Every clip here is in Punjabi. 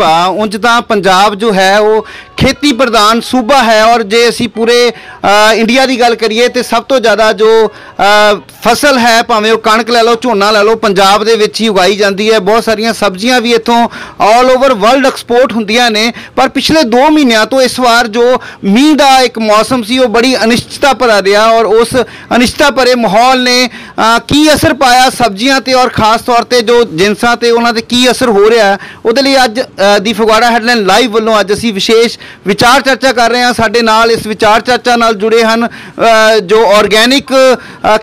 ਅ, ਉਂਝ ਤਾਂ ਪੰਜਾਬ ਜੋ ਹੈ ਉਹ ਖੇਤੀ ਪ੍ਰਧਾਨ ਸੂਬਾ ਹੈ ਔਰ ਜੇ ਅਸੀਂ ਪੂਰੇ ਇੰਡੀਆ ਦੀ ਗੱਲ ਕਰੀਏ ਤੇ ਸਭ ਤੋਂ ਜ਼ਿਆਦਾ ਜੋ ਫਸਲ ਹੈ, ਭਾਵੇਂ ਉਹ ਕਣਕ ਲੈ ਲਓ, ਝੋਨਾ ਲੈ ਲਓ, ਪੰਜਾਬ ਦੇ ਵਿੱਚ ਹੀ ਉਗਾਈ ਜਾਂਦੀ ਹੈ। ਬਹੁਤ ਸਾਰੀਆਂ ਸਬਜ਼ੀਆਂ ਵੀ ਇੱਥੋਂ ਆਲ ਓਵਰ ਵਰਲਡ ਐਕਸਪੋਰਟ ਹੁੰਦੀਆਂ ਨੇ। ਪਰ ਪਿਛਲੇ 2 ਮਹੀਨਿਆਂ ਤੋਂ ਇਸ ਵਾਰ ਜੋ ਮੀਂਹ ਦਾ ਇੱਕ ਮੌਸਮ ਸੀ, ਉਹ ਬੜੀ ਅਨਿਸ਼ਚਿਤਤਾ ਭਰਾ ਰਿਹਾ ਔਰ ਉਸ ਅਨਿਸ਼ਚਿਤਤਾ ਭਰੇ ਮਾਹੌਲ ਨੇ ਕੀ ਅਸਰ ਪਾਇਆ ਸਬਜ਼ੀਆਂ ਤੇ ਔਰ ਖਾਸ ਤੌਰ ਤੇ ਜੋ ਜਿੰਸਾਂ ਤੇ ਉਹਨਾਂ ਤੇ ਕੀ ਅਸਰ ਹੋ ਰਿਹਾ, ਉਹਦੇ ਲਈ ਅੱਜ ਦੀ ਫਗਵਾੜਾ ਹੈਡਲਾਈਨ ਲਾਈਵ ਵੱਲੋਂ ਅੱਜ ਅਸੀਂ ਵਿਸ਼ੇਸ਼ ਵਿਚਾਰ ਚਰਚਾ ਕਰ ਰਹੇ ਹਾਂ। ਸਾਡੇ ਨਾਲ ਇਸ ਵਿਚਾਰ ਚਰਚਾ ਨਾਲ ਜੁੜੇ ਹਨ ਜੋ ਆਰਗੈਨਿਕ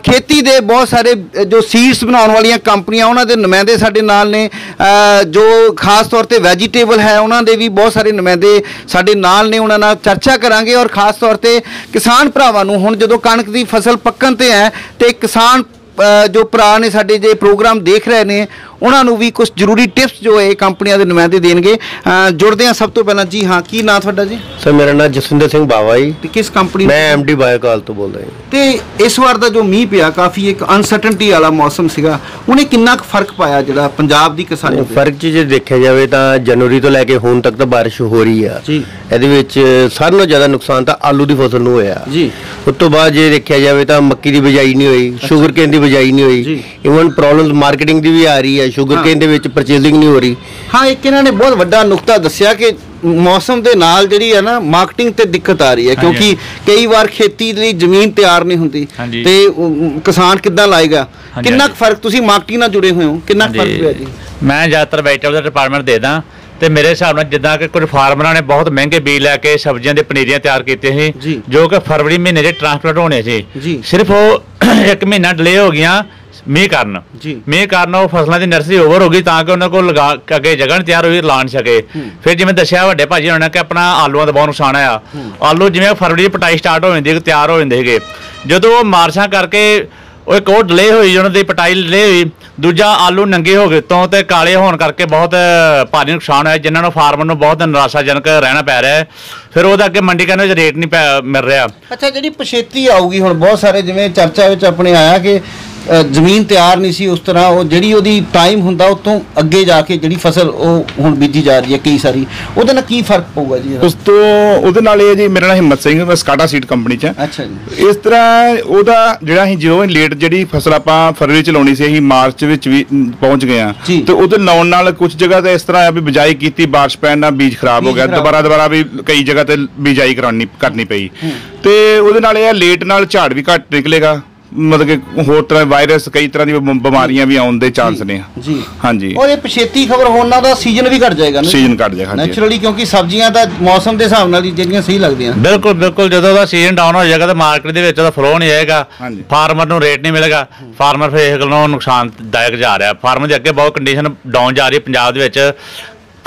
ਖੇਤੀ ਦੇ ਬਹੁਤ ਸਾਰੇ ਜੋ ਸੀਡਸ ਬਣਾਉਣ ਵਾਲੀਆਂ ਕੰਪਨੀਆਂ, ਉਹਨਾਂ ਦੇ ਨੁਮਾਇੰਦੇ ਸਾਡੇ ਨਾਲ ਨੇ। ਜੋ ਖਾਸ ਤੌਰ ਤੇ ਵੈਜੀਟੇਬਲ ਹੈ, ਉਹਨਾਂ ਦੇ ਵੀ ਬਹੁਤ ਸਾਰੇ ਨੁਮਾਇੰਦੇ ਸਾਡੇ ਨਾਲ ਨੇ। ਉਹਨਾਂ ਨਾਲ ਚਰਚਾ ਕਰਾਂਗੇ ਔਰ ਖਾਸ ਤੌਰ ਤੇ ਕਿਸਾਨ ਭਰਾਵਾਂ ਨੂੰ, ਹੁਣ ਜਦੋਂ ਕਣਕ ਦੀ ਫਸਲ ਪੱਕਣ ਤੇ ਹੈ, ਤੇ ਕਿਸਾਨ ਜੋ ਭਰਾ ਨੇ ਸਾਡੇ ਜੇ ਪ੍ਰੋਗਰਾਮ ਦੇਖ ਰਹੇ ਨੇ ਉਹਨਾਂ ਨੂੰ ਵੀ ਕੁਝ ਜ਼ਰੂਰੀ ਟਿਪਸ ਜੋ ਇਹ ਕੰਪਨੀਆਂ ਦੇ ਨੁਮਾਇੰਦੇ ਦੇਣਗੇ। ਜੁੜਦੇ ਹਾਂ ਸਭ ਤੋਂ ਪਹਿਲਾਂ ਜੀ ਹਾਂ ਕੀ ਨਾਂ ਤੁਹਾਡਾ ਜੀ? ਸਰ ਮੇਰਾ ਨਾਮ ਜਸਵਿੰਦਰ ਸਿੰਘ ਬਾਵਾ ਜੀ। ਤੇ ਕਿਸ ਕੰਪਨੀ ਮੈਂ ਐਮਡੀ ਬਾਇਓਕਾਲ ਤੋਂ ਬੋਲਦਾ ਜੀ। ਤੇ ਇਸ ਵਾਰ ਦਾ ਜੋ ਮੀਂਹ ਪਿਆ ਕਾਫੀ ਇੱਕ ਅਨਸਰਟਨਟੀ ਵਾਲਾ ਮੌਸਮ ਸੀਗਾ। ਉਹਨੇ ਕਿੰਨਾ ਕੁ ਫ਼ਰਕ ਪਾਇਆ ਜਿਹੜਾ ਪੰਜਾਬ ਦੀ ਕਿਸਾਨੀ ਤੇ? ਫ਼ਰਕ ਜੇ ਦੇਖਿਆ ਜਾਵੇ ਤਾਂ ਜਨਵਰੀ ਤੋਂ ਲੈ ਕੇ ਹੁਣ ਤੱਕ ਤਾਂ ਬਾਰਿਸ਼ ਹੋ ਰਹੀ ਆ। ਜੀ। ਇਹਦੇ ਵਿੱਚ ਸਾਰਿਆਂ ਨਾਲੋਂ ਜ਼ਿਆਦਾ ਨੁਕਸਾਨ ਤਾਂ ਆਲੂ ਦੀ ਫਸਲ ਨੂੰ ਹੋਇਆ। ਜੀ। ਉਸ ਤੋਂ ਬਾਅਦ ਜੇ ਦੇਖਿਆ ਜਾਵੇ ਤਾਂ ਮੱਕੀ ਦੀ ਬਿਜਾਈ ਨਹੀਂ ਹੋਈ ਸ਼ੂਗਰ ਕੇਨ ਦੀ ਬਿਜਾਈ ਨਹੀਂ ਹੋਈ। ਇਵਨ ਪ੍ਰੋਬਲਮਸ ਮਾਰਕੀਟਿੰਗ ਦੀ ਵੀ ਆ ਰਹੀ ਹੈ ਸ਼ੂਗਰ। ਕੇਨ ਦੇ ਵਿੱਚ ਪਰਚੇਸਿੰਗ ਨਹੀਂ ਹੋ ਰਹੀ ਹਾਂ ਇੱਕ ਇਹਨਾਂ ਨੇ ਬਹੁਤ ਵੱਡਾ ਨੁਕਤਾ ਦੱਸਿਆ ਕਿ ਮੌਸਮ ਦੇ ਨਾਲ ਜਿਹੜੀ ਹੈ ਨਾ ਮਾਰਕੀਟਿੰਗ ਤੇ ਦਿੱਕਤ ਆ ਰਹੀ ਹੈ। ਕਿਉਂਕਿ ਕਈ ਵਾਰ ਖੇਤੀ ਲਈ ਜ਼ਮੀਨ ਤਿਆਰ ਨਹੀਂ ਹੁੰਦੀ। ਤੇ ਕਿਸਾਨ ਕਿੱਦਾਂ ਲਾਏਗਾ ਕਿੰਨਾ। ਫ਼ਰਕ ਤੁਸੀਂ ਮਾਰਕੀਟਿੰਗ ਨਾਲ ਜੁੜੇ ਹੋਏ ਹੋ ਕਿੰਨਾ ਫ਼ਰਕ ਪਿਆ ਜੀ ਮੈਂ ਜ਼ਿਆਦਾਤਰ ਵੈਜੀਟੇਬਲ ਦਾ ਡਿਪਾਰਟਮੈਂਟ ਦੇਦਾ ਤੇ ਮੇਰੇ ਹਿਸਾਬ ਨਾਲ ਜਿੱਦਾਂ ਕਿ ਕੁਝ ਫਾਰਮਰਾਂ ਨੇ ਬਹੁਤ ਮਹਿੰਗੇ ਬੀਜ ਲੈ ਕੇ ਸਬਜ਼ੀਆਂ ਦੇ ਪਨੀਰੀਆਂ ਤਿਆਰ ਕੀਤੇ। ਸੀ ਜੋ। ਕਿ ਫਰਵਰੀ ਮਹੀਨੇ ਦੇ ਟ੍ਰਾਂਸਪੋਰਟ ਹੋਣੇ। ਸੀ। ਸਿਰਫ ਉਹ ਇੱਕ ਮਹੀਨਾ ਡਿਲੇ ਹੋ ਗਈਆਂ ਮੀਂਹ ਕਾਰਨ। ਮੀਂਹ ਕਾਰਨ ਉਹ ਫਸਲਾਂ ਦੀ ਨਰਸਰੀ ਓਵਰ ਹੋ ਗਈ ਤਾਂ ਕਿ ਉਹਨਾਂ ਕੋਲ ਲਗਾ ਅੱਗੇ ਜਗ੍ਹਾ ਨੀ ਤਿਆਰ ਹੋਈ ਲਾਣ ਸਕੇ। ਫਿਰ ਜਿਵੇਂ ਦੱਸਿਆ ਵੱਡੇ ਭਾਜੀ ਹੋਣਾ ਕਿ ਆਪਣਾ ਆਲੂਆਂ ਦਾ ਬਹੁਤ ਨੁਕਸਾਨ ਆਇਆ ਆਲੂ ਜਿਵੇਂ ਫਰਵਰੀ ਦੀ ਪਟਾਈ ਸਟਾਰਟ ਹੋ ਜਾਂਦੀ ਹੈ ਤਿਆਰ ਹੋ ਜਾਂਦੇ ਸੀਗੇ। ਜਦੋਂ ਉਹ ਮਾਰਸ਼ਾਂ ਕਰਕੇ ਉਹ ਇੱਕ ਉਹ ਡਿਲੇ ਹੋਈ ਉਹਨਾਂ ਦੀ ਪਟਾਈ ਡਿਲੇ ਹੋਈ, ਦੂਜਾ ਆਲੂ ਨੰਗੇ ਹੋ ਗਏ, ਤੋਂ ਤੇ ਕਾਲੇ ਹੋਣ ਕਰਕੇ ਬਹੁਤ ਭਾਰੀ ਨੁਕਸਾਨ ਹੋਇਆ, ਜਿਨ੍ਹਾਂ ਨੂੰ ਫਾਰਮਰ ਨੂੰ ਬਹੁਤ ਨਿਰਾਸ਼ਾਜਨਕ ਰਹਿਣਾ ਪੈ ਰਿਹਾ ਹੈ। ਫਿਰ ਉਹਦਾ ਅੱਗੇ ਮੰਡੀ ਕਰਨ ਵਿੱਚ ਰੇਟ ਨਹੀਂ ਪੈ- ਮਿਲ ਰਿਹਾ। ਅੱਛਾ, ਜਿਹੜੀ ਪਛੇਤੀ ਆਊਗੀ ਹੁਣ, ਬਹੁਤ ਸਾਰੇ ਜਿਵੇਂ ਚਰਚਾ ਵਿੱਚ ਆਪਣੇ ਆਇਆ ਕਿ ਜ਼ਮੀਨ ਤਿਆਰ ਨਹੀਂ ਸੀ ਉਸ ਤਰ੍ਹਾਂ ਉਹ ਜਿਹੜੀ ਉਹਦੀ ਟਾਈਮ ਹੁੰਦਾ ਉਤੋਂ ਅੱਗੇ ਜਾ ਕੇ ਜਿਹੜੀ ਫਸਲ ਉਹ ਹੁਣ ਬੀਜੀ ਜਾ ਰਹੀ ਹੈ ਕਈ ਸਾਰੀ। ਉਹਦੇ ਨਾਲ ਕੀ ਫ਼ਰਕ ਪਊਗਾ ਜੀ ਉਸ ਤੋਂ ਉਹਦੇ ਨਾਲ ਇਹ ਜੀ ਮੇਰਾ ਨਾਮ ਹਿੰਮਤ ਸਿੰਘ ਮੈਂ ਸਕਾਟਾ ਸੀਡ ਕੰਪਨੀ ਚ। ਅੱਛਾ ਜੀ। ਇਸ ਤਰ੍ਹਾਂ ਉਹਦਾ ਜਿਹੜਾ ਅਸੀਂ ਜਦੋਂ ਲੇਟ ਜਿਹੜੀ ਫਸਲ ਆਪਾਂ ਫਰਵਰੀ ਚ ਲਾਉਣੀ ਸੀ ਅਸੀਂ ਮਾਰਚ ਵਿੱਚ ਵੀ ਪਹੁੰਚ ਗਏ ਆ। ਤੇ ਉਹਦੇ ਲਾਉਣ ਨਾਲ ਕੁਝ ਜਗ੍ਹਾ ਤੇ ਇਸ ਤਰ੍ਹਾਂ ਆ ਵੀ ਬਿਜਾਈ ਕੀਤੀ ਬਾਰਿਸ਼ ਪੈਣ ਨਾਲ ਬੀਜ ਖਰਾਬ ਹੋ ਗਿਆ। ਦੁਬਾਰਾ ਦੁਬਾਰਾ ਵੀ ਕਈ ਜਗ੍ਹਾ ਤੇ ਬਿਜਾਈ ਕਰਾਉਣੀ ਕਰਨੀ ਪਈ। ਤੇ ਉਹਦੇ ਨਾਲ ਇਹ ਲੇਟ ਨਾਲ ਝਾੜ ਵੀ ਘੱਟ ਨਿਕਲੇਗਾ। ਮਤਲਬ ਕਿ ਹੋਰ ਤਰ੍ਹਾਂ ਵਾਇਰਸ ਕਈ ਤਰ੍ਹਾਂ ਦੀ ਬਿਮ- ਬਿਮਾਰੀਆਂ ਵੀ ਆਉਣ ਦੇ ਚਾਂਸ ਨੇ। ਜੀ। ਹਾਂਜੀ। ਔਰ ਇਹ ਪਛੇਤੀ ਖਬਰ ਹੋਣ ਨਾਲ ਦਾ ਸੀਜ਼ਨ ਵੀ ਘਟ ਜਾਏਗਾ ਨਾ ਸੀਜ਼ਨ ਘੱਟ ਜਾਏਗਾ ਹਾਂਜੀ। ਨੈਚੁਰਲੀ ਕਿਉਂਕਿ ਸਬਜ਼ੀਆਂ ਤਾਂ ਮੌਸਮ ਦੇ ਹਿਸਾਬ ਨਾਲ ਹੀ ਜਿਹੜੀਆਂ ਸਹੀ ਲੱਗਦੀਆਂ। ਬਿਲਕੁਲ ਬਿਲਕੁਲ। ਜਦੋਂ ਦਾ ਸੀਜ਼ਨ ਡਾਊਨ ਹੋ ਜਾਏਗਾ ਤਾਂ ਮਾਰਕੀਟ ਦੇ ਵਿੱਚ ਉਹਦਾ ਫਲੋ ਨਹੀਂ ਆਏਗਾ। ਹਾਂਜੀ। ਫਾਰਮਰ ਨੂੰ ਰੇਟ ਨਹੀਂ ਮਿਲੇਗਾ। ਫਾਰਮਰ ਫਿਰ ਗੱਲੋਂ ਨੁਕਸਾਨਦਾਇਕ ਜਾ ਰਿਹਾ। ਫਾਰਮਰ ਦੇ ਅੱਗੇ ਬਹੁਤ ਕੰਡੀਸ਼ਨ ਡਾਊਨ ਜਾ ਰਹੀ ਹੈ ਪੰਜਾਬ ਦੇ ਵਿੱਚ।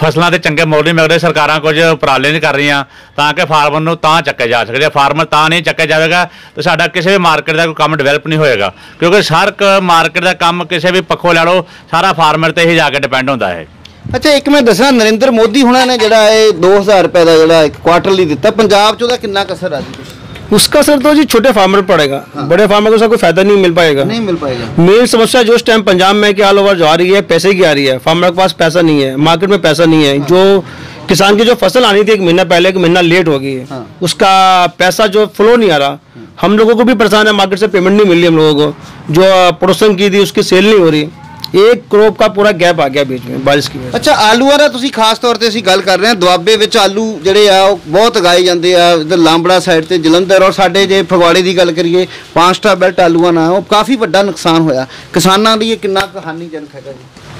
ਫਸਲਾਂ 'ਤੇ ਚੰਗੇ ਮੁੱਲ ਨਹੀਂ ਮਿਲ ਰਹੇ ਸਰਕਾਰਾਂ ਕੁਝ ਉਪਰਾਲੇ ਨਹੀਂ ਕਰ ਰਹੀਆਂ, ਤਾਂ ਕਿ ਫਾਰਮਰ ਨੂੰ ਤਾਂ ਚੱਕਿਆ ਜਾ ਸਕਦਾ ਫਾਰਮਰ ਤਾਂ ਨਹੀਂ ਚੱਕਿਆ ਜਾਵੇਗਾ, ਤੇ ਸਾਡਾ ਕਿਸੇ ਵੀ ਮਾਰਕੀਟ ਦਾ ਕੋਈ ਕੰਮ ਡਿਵੈਲਪ ਨਹੀਂ ਹੋਏਗਾ। ਕਿਉਂਕਿ ਹਰ ਮਾਰਕੀਟ ਦਾ ਕੰਮ ਕਿਸੇ ਵੀ ਪੱਖੋਂ ਲੈ ਲਓ, ਸਾਰਾ ਫਾਰਮਰ ਤੇ ਹੀ ਜਾ ਕੇ ਡਿਪੈਂਡ ਹੁੰਦਾ ਹੈ ਅੱਛਾ, ਇੱਕ ਮੈਂ ਦੱਸਣਾ, ਨਰਿੰਦਰ ਮੋਦੀ ਹੁਣਾਂ ਨੇ ਜਿਹੜਾ ਇਹ 2000 ਰੁਪਏ ਦਾ ਜਿਹੜਾ ਇੱਕ ਕੁਆਟਰਲੀ ਦਿੱਤਾ, ਪੰਜਾਬ 'ਚ ਉਹਦਾ ਕਿੰਨਾ ਕਸਰ ਆ ਜੀ? उसका सर तो जी छोटे फार्मर पड़ेगा। हाँ। बड़े फार्मर को सर कोई फ़ायदा नहीं मिल पाएगा। नहीं मिल पाएगा। मेन समस्या जो इस टाइम पंजाब में ऑल ओवर जो आ रही है पैसे की आ रही है। फार्मर के पास पैसा नहीं है मार्केट में पैसा नहीं है। हाँ। जो किसान की जो फ़सल आनी थी एक महीना पहले एक महीना लेट हो गई है। हाँ। उसका पैसा जो फ्लो नहीं आ रहा हाँ। हम लोगों को भी परेशान है मार्केट से पेमेंट नहीं मिल रही हम लोगों को। जो प्रोडक्शन की थी उसकी सेल नहीं हो रही। एक क्रॉप का पूरा गैप आ गया बीच में बारिश की वजह से ਅੱਛਾ ਆਲੂਆਂ ਦਾ ਤੁਸੀਂ ਖਾਸ ਤੌਰ ਤੇ ਅਸੀਂ ਗੱਲ ਕਰ ਰਹੇ ਹਾਂ ਦੁਆਬੇ ਵਿੱਚ ਆਲੂ ਜਿਹੜੇ ਆ ਉਹ ਬਹੁਤ ਉਗਾਏ ਜਾਂਦੇ ਆ ਇਧਰ ਲਾਂਬੜਾ ਸਾਈਡ ਤੇ ਜਲੰਧਰ ਔਰ ਸਾਡੇ ਜੇ ਫਗਵਾੜੇ ਦੀ ਗੱਲ ਕਰੀਏ ਪਾਂਚਟਾ ਬੈਲਟ ਆਲੂਆਂ ਨਾਲ ਉਹ ਕਾਫੀ ਵੱਡਾ ਨੁਕਸਾਨ ਹੋਇਆ ਕਿਸਾਨਾਂ ਲਈ ਇਹ ਕਿੰਨਾ ਕੁ ਹਾਨੀਜਨਕ ਹੈਗਾ ਜੀ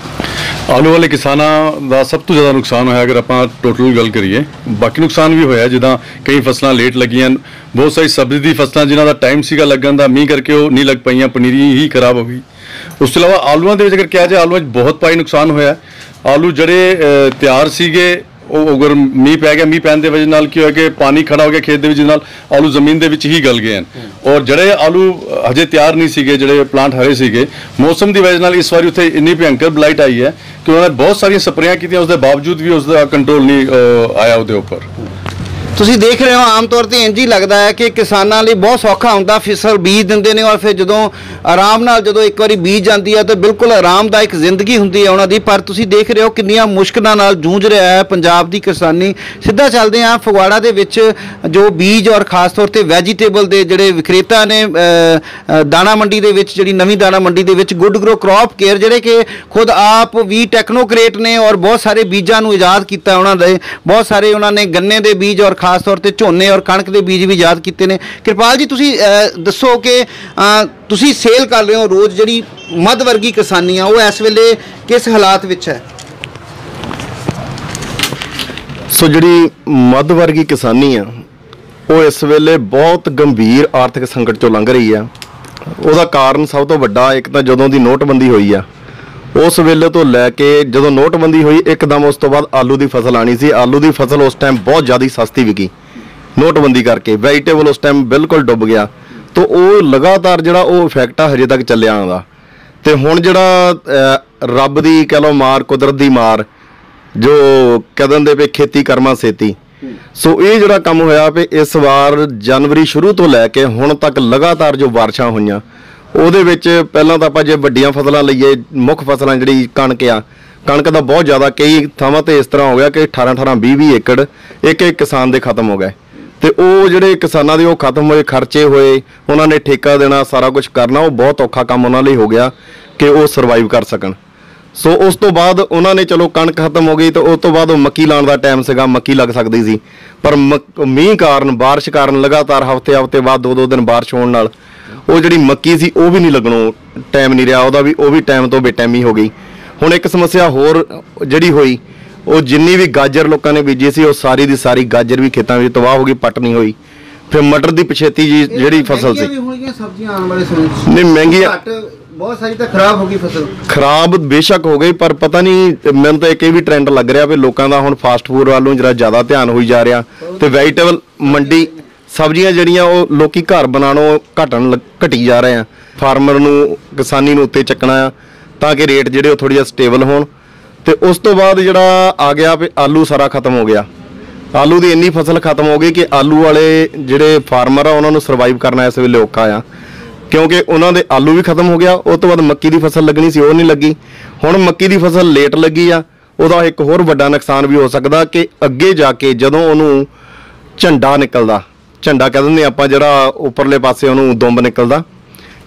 ਆਲੂ ਵਾਲੇ ਕਿਸਾਨਾਂ ਦਾ ਸਭ ਤੋਂ ਜ਼ਿਆਦਾ ਨੁਕਸਾਨ ਹੋਇਆ, ਅਗਰ ਆਪਾਂ ਟੋਟਲ ਗੱਲ ਕਰੀਏ, ਬਾਕੀ ਨੁਕਸਾਨ ਵੀ ਹੋਇਆ, ਜਿੱਦਾਂ ਕਈ ਫਸਲਾਂ ਲੇਟ ਲੱਗੀਆਂ, ਬਹੁਤ ਸਾਰੀ ਸਬਜ਼ੀ ਦੀ ਫਸਲਾਂ ਜਿਨ੍ਹਾਂ ਦਾ ਟਾਈਮ ਸੀਗਾ ਲੱਗਣ ਦਾ, ਮੀਂਹ ਕਰਕੇ ਉਹ ਨਹੀਂ ਲੱਗ ਪਈਆਂ, ਪਨੀਰੀ ਹੀ ਖਰਾਬ ਹੋ ਗਈ। ਉਸ ਤੋਂ ਇਲਾਵਾ ਆਲੂਆਂ ਦੇ ਵਿੱਚ ਅਗਰ ਕਿਹਾ ਜਾਏ, ਆਲੂਆਂ 'ਚ ਬਹੁਤ ਭਾਰੀ ਨੁਕਸਾਨ ਹੋਇਆ। ਆਲੂ ਜਿਹੜੇ ਤਿਆਰ ਸੀਗੇ, ਉਹ ਅਗਰ ਮੀਂਹ ਪੈ ਗਿਆ, ਮੀਂਹ ਪੈਣ ਦੇ ਵਜ੍ਹਾ ਨਾਲ ਕੀ ਹੋਇਆ ਕਿ ਪਾਣੀ ਖੜਾ ਹੋ ਗਿਆ ਖੇਤ ਦੇ ਵਿੱਚ, ਜਿਹਦੇ ਨਾਲ ਆਲੂ ਜ਼ਮੀਨ ਦੇ ਵਿੱਚ ਹੀ ਗਲ ਗਏ ਹਨ। ਔਰ ਜਿਹੜੇ ਆਲੂ ਹਜੇ ਤਿਆਰ ਨਹੀਂ ਸੀਗੇ, ਜਿਹੜੇ ਪਲਾਂਟ ਹਰੇ ਸੀਗੇ, ਮੌਸਮ ਦੀ ਵਜ੍ਹਾ ਨਾਲ ਇਸ ਵਾਰੀ ਉੱਥੇ ਇੰਨੀ ਭਿਅੰਕਰ ਬਲਾਈਟ ਆਈ ਹੈ ਕਿ ਉਹਨਾਂ ਨੇ ਬਹੁਤ ਸਾਰੀਆਂ ਸਪਰੇਆਂ ਕੀਤੀਆਂ ਉਸ ਦੇ ਬਾਵਜੂਦ ਵੀ ਉਸ ਦਾ ਕੰਟਰੋਲ ਨਹੀਂ ਆਇਆ ਉਹਦੇ ਉੱਪਰ। ਤੁਸੀਂ ਦੇਖ ਰਹੇ ਹੋ ਆਮ ਤੌਰ ਤੇ ਇੰਜ ਹੀ ਲੱਗਦਾ ਹੈ ਕਿ ਕਿਸਾਨਾਂ ਲਈ ਬਹੁਤ ਸੌਖਾ ਹੁੰਦਾ, ਫਸਲ ਬੀਜ ਦਿੰਦੇ ਨੇ ਔਰ ਫਿਰ ਜਦੋਂ ਆਰਾਮ ਨਾਲ ਜਦੋਂ ਇੱਕ ਵਾਰੀ ਬੀਜ ਜਾਂਦੀ ਹੈ ਤਾਂ ਬਿਲਕੁਲ ਆਰਾਮਦਾਇਕ ਜ਼ਿੰਦਗੀ ਹੁੰਦੀ ਹੈ ਉਹਨਾਂ ਦੀ। ਪਰ ਤੁਸੀਂ ਦੇਖ ਰਹੇ ਹੋ ਕਿੰਨੀਆਂ ਮੁਸ਼ਕਲਾਂ ਨਾਲ ਜੂਝ ਰਿਹਾ ਹੈ ਪੰਜਾਬ ਦੀ ਕਿਸਾਨੀ। ਸਿੱਧਾ ਚੱਲਦੇ ਹਾਂ, ਫਗਵਾੜਾ ਦੇ ਵਿੱਚ ਜੋ ਬੀਜ ਔਰ ਖਾਸ ਤੌਰ ਤੇ ਵੈਜੀਟੇਬਲ ਦੇ ਜਿਹੜੇ ਵਿਕਰੇਤਾ ਨੇ ਦਾਣਾ ਮੰਡੀ ਦੇ ਵਿੱਚ, ਜਿਹੜੀ ਨਵੀਂ ਦਾਣਾ ਮੰਡੀ ਦੇ ਵਿੱਚ ਗੁੱਡ ਗਰੋ ਕ੍ਰੌਪ ਕੇਅਰ ਜਿਹੜੇ ਕਿ ਖੁਦ ਆਪ ਵੀ ਟੈਕਨੋਕ੍ਰੇਟ ਨੇ ਔਰ ਬਹੁਤ ਸਾਰੇ ਬੀਜਾਂ ਨੂੰ ਇਜਾਦ ਕੀਤਾ ਉਹਨਾਂ ਦੇ। ਬਹੁਤ ਸਾਰੇ ਉਹਨਾਂ ਨੇ ਗੰਨੇ ਦੇ ਬੀਜ ਔਰ ਖਾਸ ਤੌਰ ਤੇ ਝੋਨੇ ਔਰ ਕਣਕ ਦੇ ਬੀਜ ਵੀ ਯਾਦ ਕੀਤੇ ਨੇ। ਕਿਰਪਾਲ ਜੀ, ਤੁਸੀਂ ਦੱਸੋ ਕਿ ਤੁਸੀਂ ਸੇਲ ਕਰ ਰਹੇ ਹੋ ਰੋਜ਼ ਜਿਹੜੀ ਮੱਧ ਵਰਗੀ ਕਿਸਾਨੀ ਆ, ਉਹ ਇਸ ਵੇਲੇ ਕਿਸ ਹਾਲਾਤ ਵਿੱਚ ਹੈ? ਸੋ ਜਿਹੜੀ ਮੱਧ ਵਰਗੀ ਕਿਸਾਨੀ ਆ, ਉਹ ਇਸ ਵੇਲੇ ਬਹੁਤ ਗੰਭੀਰ ਆਰਥਿਕ ਸੰਕਟ ਚੋਂ ਲੰਘ ਰਹੀ ਆ। ਉਹਦਾ ਕਾਰਨ ਸਭ ਤੋਂ ਵੱਡਾ ਇੱਕ ਤਾਂ ਜਦੋਂ ਦੀ ਨੋਟਬੰਦੀ ਹੋਈ ਆ ਉਸ ਵੇਲੇ ਤੋਂ ਲੈ ਕੇ ਜਦੋਂ ਨੋਟਬੰਦੀ ਹੋਈ, ਇੱਕਦਮ ਉਸ ਤੋਂ ਬਾਅਦ ਆਲੂ ਦੀ ਫਸਲ ਆਣੀ ਸੀ। ਆਲੂ ਦੀ ਫਸਲ ਉਸ ਟਾਈਮ ਬਹੁਤ ਜ਼ਿਆਦਾ ਸਸਤੀ ਵਿਕੀ। ਨੋਟਬੰਦੀ ਕਰਕੇ ਵੈਜੀਟੇਬਲ ਉਸ ਟਾਈਮ ਬਿਲਕੁਲ ਡੁੱਬ ਗਿਆ। ਤੋਂ ਉਹ ਲਗਾਤਾਰ ਜਿਹੜਾ ਉਹ ਇਫੈਕਟ ਆ ਹਜੇ ਤੱਕ ਚੱਲਿਆ ਆਉਂਦਾ। ਤੇ ਹੁਣ ਜਿਹੜਾ ਰੱਬ ਦੀ ਕਹ ਲਓ ਮਾਰ, ਕੁਦਰਤ ਦੀ ਮਾਰ, ਜੋ ਕਦਨ ਦੇ ਪੇ ਖੇਤੀ ਕਰਮਾ ਸੇਤੀ। ਸੋ ਇਹ ਜਿਹੜਾ ਕੰਮ ਹੋਇਆ ਵੀ ਇਸ ਵਾਰ ਜਨਵਰੀ ਸ਼ੁਰੂ ਤੋਂ ਲੈ ਕੇ ਹੁਣ ਤੱਕ ਲਗਾਤਾਰ ਜੋ ਬਾਰਿਸ਼ਾਂ ਹੋਈਆਂ ਉਹਦੇ ਵਿੱਚ ਪਹਿਲਾਂ ਤਾਂ ਆਪਾਂ ਜੇ ਵੱਡੀਆਂ ਫਸਲਾਂ ਲਈਏ, ਮੁੱਖ ਫਸਲਾਂ ਜਿਹੜੀ ਕਣਕ ਆ, ਕਣਕ ਦਾ ਬਹੁਤ ਜ਼ਿਆਦਾ ਕਈ ਥਾਵਾਂ ਤੇ ਇਸ ਤਰ੍ਹਾਂ ਹੋ ਗਿਆ ਕਿ 18 18 20 20 ਏਕੜ ਇੱਕ ਇੱਕ ਕਿਸਾਨ ਦੇ ਖਤਮ ਹੋ ਗਏ। ਤੇ ਉਹ ਜਿਹੜੇ ਕਿਸਾਨਾਂ ਦੇ ਉਹ ਖਤਮ ਹੋਏ, ਖਰਚੇ ਹੋਏ, ਉਹਨਾਂ ਨੇ ਠੇਕਾ ਦੇਣਾ, ਸਾਰਾ ਕੁਝ ਕਰਨਾ, ਉਹ ਬਹੁਤ ਔਖਾ ਕੰਮ ਉਹਨਾਂ ਲਈ ਹੋ ਗਿਆ ਕਿ ਉਹ ਸਰਵਾਈਵ ਕਰ ਸਕਣ। ਸੋ ਉਸ ਤੋਂ ਬਾਅਦ ਉਹਨਾਂ ਨੇ ਚਲੋ ਕਣਕ ਖਤਮ ਹੋ ਗਈ ਤੇ ਉਸ ਤੋਂ ਬਾਅਦ ਉਹ ਮੱਕੀ ਲਾਉਣ ਦਾ ਟਾਈਮ ਸੀਗਾ, ਮੱਕੀ ਲੱਗ ਸਕਦੀ ਸੀ। ਪਰ ਮੱਕ- ਮੀਂਹ ਕਾਰਨ, ਬਾਰਿਸ਼ ਕਾਰਨ ਲਗਾਤਾਰ ਹਫ਼ਤੇ ਹਫ਼ਤੇ ਬਾਅਦ ਦੋ ਦੋ ਦਿਨ ਬਾਰਿਸ਼ ਹੋਣ ਨਾਲ ਉਹ ਜਿਹੜੀ ਮੱਕੀ ਸੀ ਉਹ ਵੀ ਨਹੀਂ ਲੱਗਣੋਂ ਟਾਈਮ ਨਹੀਂ ਰਿਹਾ। ਉਹਦਾ ਵੀ ਉਹ ਵੀ ਟਾਈਮ ਤੋਂ ਬੇਟਾਈਮੀ ਹੋ ਗਈ। ਹੁਣ ਇੱਕ ਸਮੱਸਿਆ ਹੋਰ ਜਿਹੜੀ ਹੋਈ ਉਹ ਜਿੰਨੀ ਵੀ ਗਾਜਰ ਲੋਕਾਂ ਨੇ ਬੀਜੀ ਸੀ ਉਹ ਸਾਰੀ ਦੀ ਸਾਰੀ ਗਾਜਰ ਵੀ ਖੇਤਾਂ ਵਿੱਚ ਤਬਾਹ ਹੋ ਗਈ ਪੱਟ ਨਹੀਂ ਹੋਈ। ਫਿਰ ਮਟਰ ਦੀ ਪਛੇਤੀ ਜੀ ਜਿਹੜੀ ਫਸਲ ਸੀ। ਵੀ ਹੋਣਗੀਆਂ ਸਬਜ਼ੀਆਂ ਆਉਣ ਵਾਲੇ ਸਮੇਂ 'ਚ। ਨਹੀਂ ਮਹਿੰਗੀ ਘੱਟ ਬਹੁਤ ਸਾਰੀ ਤਾਂ ਖਰਾਬ ਹੋ ਗਈ ਫਸਲ। ਖਰਾਬ ਬੇਸ਼ੱਕ ਹੋ ਗਈ ਪਰ ਪਤਾ ਨਹੀਂ ਮੈਨੂੰ ਤਾਂ ਇੱਕ ਇਹ ਵੀ ਟ੍ਰੈਂਡ ਲੱਗ ਰਿਹਾ ਵੀ ਲੋਕਾਂ ਦਾ ਹੁਣ ਫਾਸਟ ਫੂਡ ਵੱਲ ਜਿਹੜਾ ਜ਼ਿਆਦਾ ਧਿਆਨ ਹੋਈ ਜਾ ਰਿਹਾ। ਤੇ ਵੈਜੀਟੇਬਲ ਮੰਡੀ ਸਬਜ਼ੀਆਂ ਜਿਹੜੀਆਂ ਉਹ ਲੋਕੀ ਘਰ ਬਣਾਉਣੋਂ ਘਟਣ ਲੱਗ- ਘਟੀ ਜਾ ਰਹੇ ਆ। ਫਾਰਮਰ ਨੂੰ, ਕਿਸਾਨੀ ਨੂੰ ਉੱਤੇ ਚੱਕਣਾ ਆ, ਤਾਂ ਕਿ ਰੇਟ ਜਿਹੜੇ ਉਹ ਥੋੜੀ ਜਿਹਾ ਸਟੇਬਲ ਹੋਣ। ਤੇ ਉਸ ਤੋਂ ਬਾਅਦ ਜਿਹੜਾ ਆ ਗਿਆ ਵੀ ਆਲੂ ਸਾਰਾ ਖਤਮ ਹੋ ਗਿਆ। ਆਲੂ ਦੀ ਇੰਨੀ ਫਸਲ ਖਤਮ ਹੋ ਗਈ ਕਿ ਆਲੂ ਵਾਲੇ ਜਿਹੜੇ ਫਾਰਮਰ ਆ, ਉਹਨਾਂ ਨੂੰ ਸਰਵਾਈਵ ਕਰਨਾ ਇਸ ਵੇਲੇ ਔਖਾ ਆ। ਕਿਉਂਕਿ ਉਹਨਾਂ ਦੇ ਆਲੂ ਵੀ ਖਤਮ ਹੋ ਗਿਆ ਉਸ ਤੋਂ ਬਾਅਦ ਮੱਕੀ ਦੀ ਫਸਲ ਲੱਗਣੀ ਸੀ, ਉਹ ਨਹੀਂ ਲੱਗੀ। ਹੁਣ ਮੱਕੀ ਦੀ ਫਸਲ ਲੇਟ ਲੱਗੀ ਆ, ਉਹਦਾ ਇੱਕ ਹੋਰ ਵੱਡਾ ਨੁਕਸਾਨ ਵੀ ਹੋ ਸਕਦਾ ਕਿ ਅੱਗੇ ਜਾ ਕੇ ਜਦੋਂ ਉਹਨੂੰ ਝੰਡਾ ਨਿਕਲਦਾ। ਝੰਡਾ ਕਹਿ ਦਿੰਦੇ ਆਪਾਂ ਜਿਹੜਾ ਉੱਪਰਲੇ ਪਾਸੇ ਉਹਨੂੰ ਦੁੰਬ ਨਿਕਲਦਾ।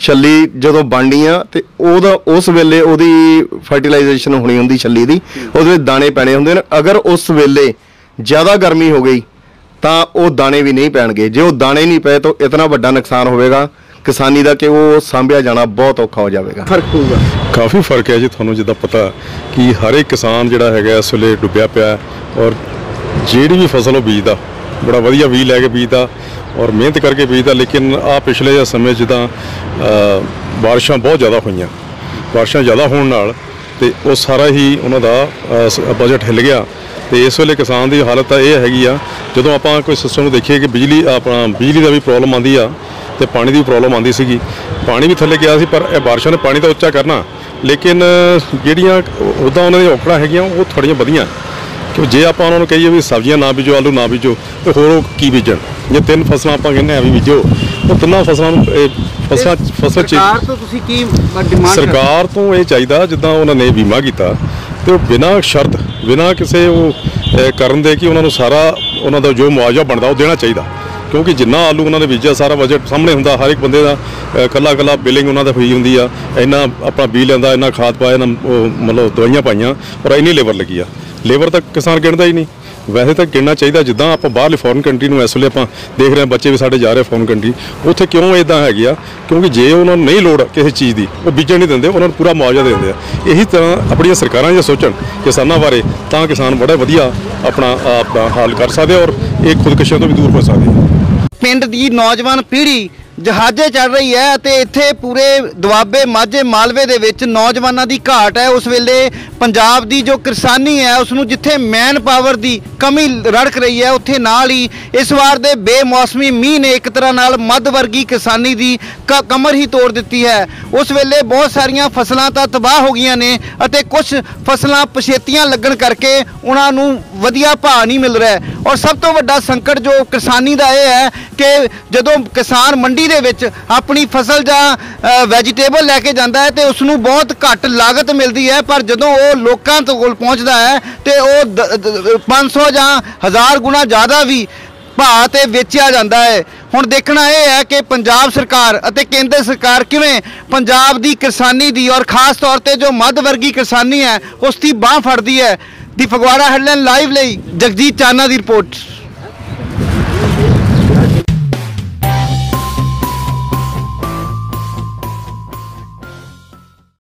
ਛੱਲੀ ਜਦੋਂ ਬਣਨੀ ਆ ਤੇ ਉਹਦਾ ਉਸ ਵੇਲੇ ਉਹਦੀ ਫਰਟੀਲਾਈਜੇਸ਼ਨ ਹੋਣੀ ਹੁੰਦੀ ਛੱਲੀ ਦੀ ਉਹਦੇ ਵਿੱਚ ਦਾਣੇ ਪੈਣੇ ਹੁੰਦੇ ਨੇ। ਅਗਰ ਉਸ ਵੇਲੇ ਜ਼ਿਆਦਾ ਗਰਮੀ ਹੋ ਗਈ ਤਾਂ ਉਹ ਦਾਣੇ ਵੀ ਨਹੀਂ ਪੈਣਗੇ। ਜੇ ਉਹ ਦਾਣੇ ਨਹੀਂ ਪਏ ਤਾਂ ਇਤਨਾ ਵੱਡਾ ਨੁਕਸਾਨ ਹੋਵੇਗਾ ਕਿਸਾਨੀ ਦਾ ਕਿ ਉਹ ਸਾਂਭਿਆ ਜਾਣਾ ਬਹੁਤ ਔਖਾ ਹੋ ਜਾਵੇਗਾ। ਫ਼ਰਕ ਪਊਗਾ। ਕਾਫੀ ਫ਼ਰਕ ਹੈ ਜੀ ਤੁਹਾਨੂੰ ਜਿੱਦਾਂ ਪਤਾ ਕਿ ਹਰ ਇੱਕ ਕਿਸਾਨ ਜਿਹੜਾ ਹੈਗਾ ਇਸ ਵੇਲੇ ਡੁੱਬਿਆ ਪਿਆ ਔਰ ਜਿਹੜੀ ਵੀ ਫਸਲ ਉਹ ਬੀਜਦਾ। ਬੜਾ ਵਧੀਆ ਬੀਜ ਲੈ ਕੇ ਬੀਜਦਾ ਔਰ ਮਿਹਨਤ ਕਰਕੇ ਬੀਜਦਾ ਲੇਕਿਨ ਆ ਪਿਛਲੇ ਜਿਹੇ ਸਮੇਂ ਜਿੱਦਾਂ ਬਾਰਿਸ਼ਾਂ ਬਹੁਤ ਜ਼ਿਆਦਾ ਹੋਈਆਂ। ਬਾਰਿਸ਼ਾਂ ਜ਼ਿਆਦਾ ਹੋਣ ਨਾਲ ਤੇ ਉਹ ਸਾਰਾ ਹੀ ਉਹਨਾਂ ਦਾ ਬਜਟ ਹਿੱਲ ਗਿਆ। ਤੇ ਇਸ ਵੇਲੇ ਕਿਸਾਨ ਦੀ ਹਾਲਤ ਤਾਂ ਇਹ ਹੈਗੀ ਆ, ਜਦੋਂ ਆਪਾਂ ਕੋਈ ਸਿਸਟਮ ਨੂੰ ਦੇਖੀਏ ਕਿ ਬਿਜਲੀ, ਆਪਣਾ ਬਿਜਲੀ ਦਾ ਵੀ ਪ੍ਰੋਬਲਮ ਆਉਂਦੀ ਆ ਤੇ ਪਾਣੀ ਦੀ ਪ੍ਰੋਬਲਮ ਆਉਂਦੀ ਸੀਗੀ। ਪਾਣੀ ਵੀ ਥੱਲੇ ਗਿਆ ਸੀ, ਪਰ ਇਹ ਬਾਰਿਸ਼ਾਂ ਨੇ ਪਾਣੀ ਤਾਂ ਉੱਚਾ ਕਰਨਾ। ਲੇਕਿਨ, ਜਿਹੜੀਆਂ ਉਹਦਾ ਉਹਨਾਂ ਦੀਆਂ ਔਕੜਾਂ ਹੈਗੀਆਂ, ਉਹ ਥੋੜੀਆਂ ਵਧੀਆਂ। ਕਿ ਜੇ ਆਪਾਂ ਉਹਨਾਂ ਨੂੰ ਕਹੀਏ ਵੀ ਸਬਜ਼ੀਆਂ ਨਾ ਬੀਜੋ ਆਲੂ ਨਾ ਬੀਜੋ ਤੇ ਹੋਰ ਉਹ ਕੀ ਬੀਜਣ? ਜੇ ਤਿੰਨ ਫਸਲਾਂ ਆਪਾਂ ਕਹਿੰਦੇ ਆ ਵੀ ਬੀਜੋ ਉਹ ਤਿੰਨਾਂ ਫਸਲਾਂ ਨੂੰ ਇਹ ਫਸਲਾਂ ਫਸਲ ਚ ਸਰਕਾਰ ਤੋਂ ਤੁਸੀਂ ਕੀ ਡਿਮਾਂਡ ਸਰਕਾਰ ਤੋਂ ਇਹ ਚਾਹੀਦਾ ਜਿੱਦਾਂ ਉਹਨਾਂ ਨੇ ਬੀਮਾ ਕੀਤਾ ਤੇ ਉਹ ਬਿਨਾਂ ਸ਼ਰਤ ਬਿਨਾਂ ਕਿਸੇ ਉਹ ਕਰਨ ਦੇ ਕਿ ਉਹਨਾਂ ਨੂੰ ਸਾਰਾ ਉਹਨਾਂ ਦਾ ਜੋ ਮੁਆਵਜ਼ਾ ਬਣਦਾ ਉਹ ਦੇਣਾ ਚਾਹੀਦਾ। ਕਿਉਂਕਿ ਜਿੰਨਾ ਆਲੂ ਉਹਨਾਂ ਦੇ ਬੀਜਿਆ ਸਾਰਾ ਬਜਟ ਸਾਹਮਣੇ ਹੁੰਦਾ ਹਰ ਇੱਕ ਬੰਦੇ ਦਾ ਕੱਲਾ ਕੱਲਾ ਬਿਲਿੰਗ ਉਹਨਾਂ ਦਾ ਹੋਈ ਹੁੰਦੀ ਆ ਇੰਨਾ ਆਪਣਾ ਬੀਜ ਲੈਂਦਾ ਇੰਨਾ ਖਾਦ ਪਾਇਆ ਉਹ ਮਤਲਬ ਦਵਾਈਆਂ ਪਾਈਆਂ ਔਰ ਇੰਨੀ ਲੇਬਰ ਲੱਗੀ ਆ। ਲੇਬਰ ਤਾਂ ਕਿਸਾਨ ਗਿਣਦਾ ਹੀ ਨਹੀਂ। ਵੈਸੇ ਤਾਂ ਗਿਣਨਾ ਚਾਹੀਦਾ, ਜਿੱਦਾਂ ਆਪਾਂ ਬਾਹਰਲੇ ਫੋਰਨ ਕੰਟਰੀ ਨੂੰ ਇਸ ਵੇਲੇ ਆਪਾਂ ਦੇਖ ਰਹੇ ਹਾਂ, ਬੱਚੇ ਵੀ ਸਾਡੇ ਜਾ ਰਹੇ ਫੋਰਨ ਕੰਟਰੀ ਉੱਥੇ ਕਿਉਂ ਇਦਾਂ ਹੈਗੀ ਆ? ਕਿਉਂਕਿ ਜੇ ਉਹਨਾਂ ਨੂੰ ਨਹੀਂ ਲੋੜ ਕਿਸੇ ਚੀਜ਼ ਦੀ, ਉਹ ਬੀਜਣ ਨਹੀਂ ਦਿੰਦੇ, ਉਹਨਾਂ ਨੂੰ ਪੂਰਾ ਮੁਆਵਜ਼ਾ ਦੇ ਦਿੰਦੇ ਆ। ਇਹੀ ਤਰ੍ਹਾਂ ਆਪਣੀਆਂ ਸਰਕਾਰਾਂ ਜੇ ਸੋਚਣ ਕਿਸਾਨਾਂ ਬਾਰੇ ਤਾਂ ਕਿਸਾਨ ਬੜਾ ਵਧੀਆ ਆਪਣਾ ਆਪਣਾ ਹਾਲ ਕਰ ਸਕਦੇ ਔਰ ਇਹ ਖੁਦਕਸ਼ੀਆਂ ਤੋਂ ਵੀ ਦੂਰ ਹੋ ਸਕਦੇ ਪਿੰਡ ਦੀ ਨੌਜਵਾਨ ਪੀੜ੍ਹੀ ਜਹਾਜ਼ੇ ਚੜ ਰਹੀ ਹੈ ਤੇ ਇੱਥੇ ਪੂਰੇ ਦੁਆਬੇ ਮਾਝੇ ਮਾਲਵੇ ਦੇ ਵਿੱਚ ਨੌਜਵਾਨਾਂ ਦੀ ਘਾਟ ਹੈ। ਉਸ ਵੇਲੇ ਪੰਜਾਬ ਦੀ ਜੋ ਕਿਸਾਨੀ ਹੈ ਉਸ ਨੂੰ ਜਿੱਥੇ ਮੈਨ ਪਾਵਰ ਦੀ ਕਮੀ ਰੜਕ ਰਹੀ ਹੈ, ਉੱਥੇ ਨਾਲ ਹੀ ਇਸ ਵਾਰ ਦੇ ਬੇਮੌਸਮੀ ਮੀਂਹ ਨੇ ਇੱਕ ਤਰ੍ਹਾਂ ਨਾਲ ਮੱਧ ਵਰਗੀ ਕਿਸਾਨੀ ਦੀ ਕ- ਕਮਰ ਹੀ ਤੋੜ ਦਿੱਤੀ ਹੈ। ਉਸ ਵੇਲੇ ਬਹੁਤ ਸਾਰੀਆਂ ਫਸਲਾਂ ਤਾਂ ਤਬਾਹ ਹੋ ਗਈਆਂ ਨੇ ਅਤੇ ਕੁਝ ਫਸਲਾਂ ਪਛੇਤੀਆਂ ਲੱਗਣ ਕਰਕੇ ਉਹਨਾਂ ਨੂੰ ਵਧੀਆ ਭਾਅ ਨਹੀਂ ਮਿਲ ਰਿਹਾ ਔਰ ਸਭ ਤੋਂ ਵੱਡਾ ਸੰਕਟ ਜੋ ਕਿਸਾਨੀ ਦਾ ਇਹ ਹੈ ਕਿ ਜਦੋਂ ਕਿਸਾਨ ਮੰਡੀ ਦੇ ਵਿੱਚ ਆਪਣੀ ਫਸਲ ਜਾਂ ਵੈਜੀਟੇਬਲ ਲੈ ਕੇ ਜਾਂਦਾ ਹੈ ਤੇ ਉਸ ਨੂੰ ਬਹੁਤ ਘੱਟ ਲਾਗਤ ਮਿਲਦੀ ਹੈ, ਪਰ ਜਦੋਂ ਉਹ ਲੋਕਾਂ ਤੋਂ ਕੋਲ ਪਹੁੰਚਦਾ ਹੈ ਤੇ ਉਹ ਦ- ਦ- 500 ਜਾਂ 1000 ਗੁਣਾ ਜ਼ਿਆਦਾ ਵੀ ਭਾਅ ਤੇ ਵੇਚਿਆ ਜਾਂਦਾ ਹੈ। ਹੁਣ ਦੇਖਣਾ ਇਹ ਹੈ ਕਿ ਪੰਜਾਬ ਸਰਕਾਰ ਅਤੇ ਕੇਂਦਰ ਸਰਕਾਰ ਕਿਵੇਂ ਪੰਜਾਬ ਦੀ ਕਿਸਾਨੀ ਦੀ ਔਰ ਖਾਸ ਤੌਰ ਤੇ ਜੋ ਮੱਧ ਵਰਗੀ ਕਿਸਾਨੀ ਹੈ, ਉਸ ਦੀ ਬਾਹ ਫੜਦੀ ਹੈ। ਦੀ ਫਗਵਾੜਾ ਹੈਡਲਾਈਨ ਲਾਈਵ ਲਈ ਜਗਜੀਤ ਚਾਨਾ ਦੀ ਰਿਪੋਰਟ।